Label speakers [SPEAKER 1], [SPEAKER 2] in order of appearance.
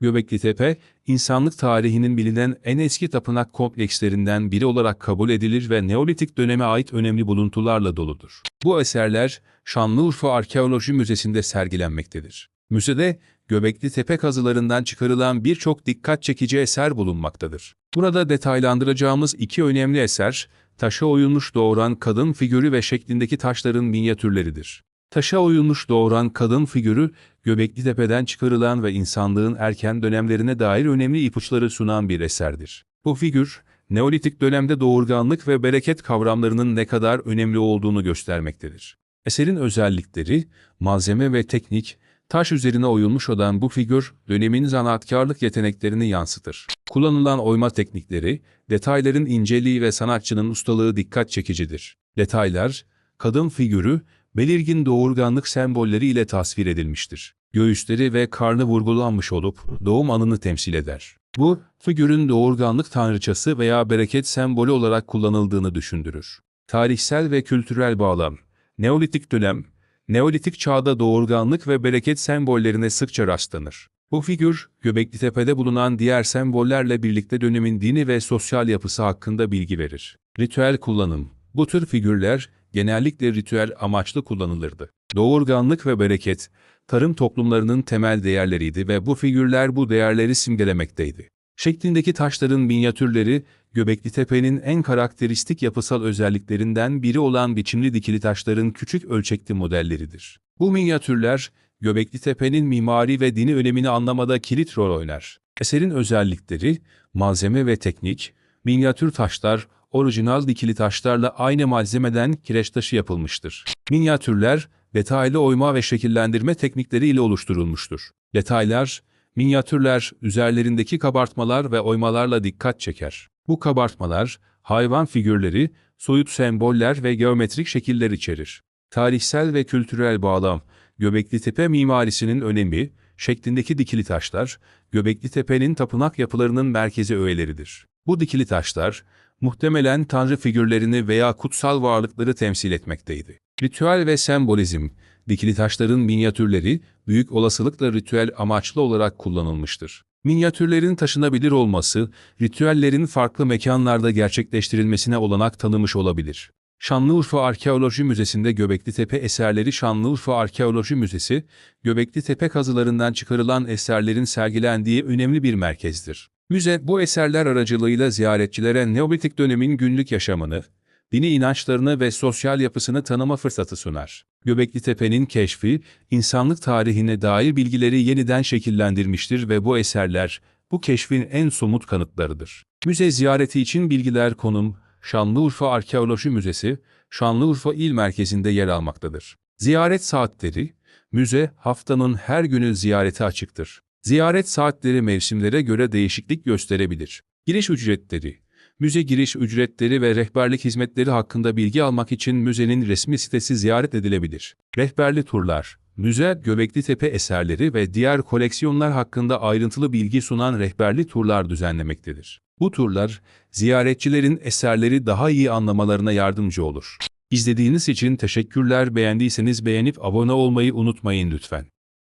[SPEAKER 1] Göbekli Tepe, insanlık tarihinin bilinen en eski tapınak komplekslerinden biri olarak kabul edilir ve Neolitik döneme ait önemli buluntularla doludur. Bu eserler Şanlıurfa Arkeoloji Müzesi'nde sergilenmektedir. Müzede Göbekli Tepe kazılarından çıkarılan birçok dikkat çekici eser bulunmaktadır. Burada detaylandıracağımız iki önemli eser, taşa oyulmuş doğuran kadın figürü ve şeklindeki taşların minyatürleridir. Taşa oyulmuş doğuran kadın figürü, Göbekli Tepe'den çıkarılan ve insanlığın erken dönemlerine dair önemli ipuçları sunan bir eserdir. Bu figür, Neolitik dönemde doğurganlık ve bereket kavramlarının ne kadar önemli olduğunu göstermektedir. Eserin özellikleri, malzeme ve teknik, taş üzerine oyulmuş olan bu figür, dönemin zanaatkarlık yeteneklerini yansıtır. Kullanılan oyma teknikleri, detayların inceliği ve sanatçının ustalığı dikkat çekicidir. Detaylar, kadın figürü, belirgin doğurganlık sembolleri ile tasvir edilmiştir. Göğüsleri ve karnı vurgulanmış olup doğum anını temsil eder. Bu, figürün doğurganlık tanrıçası veya bereket sembolü olarak kullanıldığını düşündürür. Tarihsel ve kültürel bağlam Neolitik dönem, Neolitik çağda doğurganlık ve bereket sembollerine sıkça rastlanır. Bu figür, Göbekli Tepe'de bulunan diğer sembollerle birlikte dönemin dini ve sosyal yapısı hakkında bilgi verir. Ritüel kullanım Bu tür figürler, genellikle ritüel amaçlı kullanılırdı. Doğurganlık ve bereket, tarım toplumlarının temel değerleriydi ve bu figürler bu değerleri simgelemekteydi. Şeklindeki taşların minyatürleri, Göbekli Tepe'nin en karakteristik yapısal özelliklerinden biri olan biçimli dikili taşların küçük ölçekli modelleridir. Bu minyatürler, Göbekli Tepe'nin mimari ve dini önemini anlamada kilit rol oynar. Eserin özellikleri, malzeme ve teknik, minyatür taşlar, orijinal dikili taşlarla aynı malzemeden kireç taşı yapılmıştır. Minyatürler, detaylı oyma ve şekillendirme teknikleri ile oluşturulmuştur. Detaylar, minyatürler, üzerlerindeki kabartmalar ve oymalarla dikkat çeker. Bu kabartmalar, hayvan figürleri, soyut semboller ve geometrik şekiller içerir. Tarihsel ve kültürel bağlam, Göbekli Tepe mimarisinin önemi, şeklindeki dikili taşlar, Göbekli Tepe'nin tapınak yapılarının merkezi öğeleridir. Bu dikili taşlar, muhtemelen tanrı figürlerini veya kutsal varlıkları temsil etmekteydi. Ritüel ve sembolizm, dikili taşların minyatürleri, büyük olasılıkla ritüel amaçlı olarak kullanılmıştır. Minyatürlerin taşınabilir olması, ritüellerin farklı mekanlarda gerçekleştirilmesine olanak tanımış olabilir. Şanlıurfa Arkeoloji Müzesi'nde Göbekli Tepe eserleri Şanlıurfa Arkeoloji Müzesi, Göbekli Tepe kazılarından çıkarılan eserlerin sergilendiği önemli bir merkezdir. Müze, bu eserler aracılığıyla ziyaretçilere Neolitik dönemin günlük yaşamını, dini inançlarını ve sosyal yapısını tanıma fırsatı sunar. Göbekli Tepe'nin keşfi, insanlık tarihine dair bilgileri yeniden şekillendirmiştir ve bu eserler, bu keşfin en somut kanıtlarıdır. Müze ziyareti için bilgiler konum, Şanlıurfa Arkeoloji Müzesi, Şanlıurfa İl Merkezi'nde yer almaktadır. Ziyaret saatleri, müze haftanın her günü ziyarete açıktır. Ziyaret saatleri mevsimlere göre değişiklik gösterebilir. Giriş ücretleri, müze giriş ücretleri ve rehberlik hizmetleri hakkında bilgi almak için müzenin resmi sitesi ziyaret edilebilir. Rehberli turlar, müze Göbekli Tepe eserleri ve diğer koleksiyonlar hakkında ayrıntılı bilgi sunan rehberli turlar düzenlemektedir. Bu turlar, ziyaretçilerin eserleri daha iyi anlamalarına yardımcı olur. İzlediğiniz için teşekkürler. Beğendiyseniz beğenip abone olmayı unutmayın lütfen.